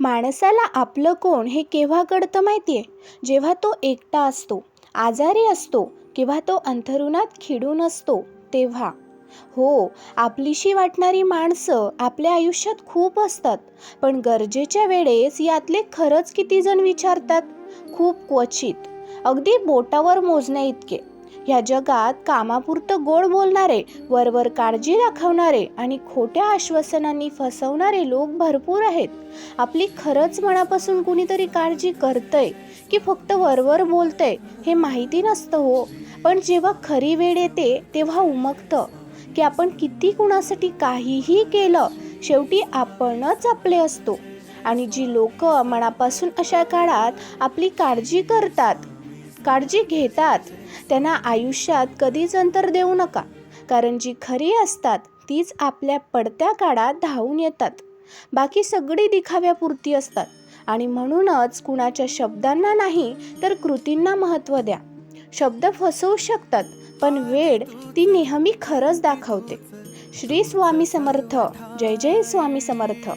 माणसाला आपलं कोण हे केव्हा कळतं माहिती आहे जेव्हा तो एकटा असतो आजारी असतो किंवा तो अंथरुणात खिडून असतो तेव्हा. हो आपलीशी वाटणारी माणसं आपल्या आयुष्यात खूप असतात पण गरजेच्या वेळेस यातले खरंच किती जण विचारतात? खूप क्वचित. अगदी बोटावर मोजण्या इतके. ह्या जगात कामापुरतं गोड बोलणारे वरवर काळजी दाखवणारे आणि खोट्या आश्वासनांनी फसवणारे लोक भरपूर आहेत. आपली खरंच मनापासून कुणीतरी काळजी करतंय की फक्त वरवर बोलतंय हे माहिती नसतं हो. पण जेव्हा खरी वेळ येते तेव्हा उमगतं की आपण किती कुणासाठी काहीही केलं शेवटी आपणच आपले असतो. आणि जी लोक मनापासून अशा काळात आपली काळजी करतात काळजी घेतात. त्यांना आयुष्यात कधीच अंतर देऊ नका. कारण जी खरी असतात तीच आपल्या पडत्या काळात धावून येतात. बाकी सगळी दिखाव्यापुरती असतात. आणि म्हणूनच कुणाच्या शब्दांना नाही तर कृतींना महत्त्व द्या. शब्द फसवू शकतात पण वेळ ती नेहमी खरंच दाखवते. श्री स्वामी समर्थ. जय जय स्वामी समर्थ.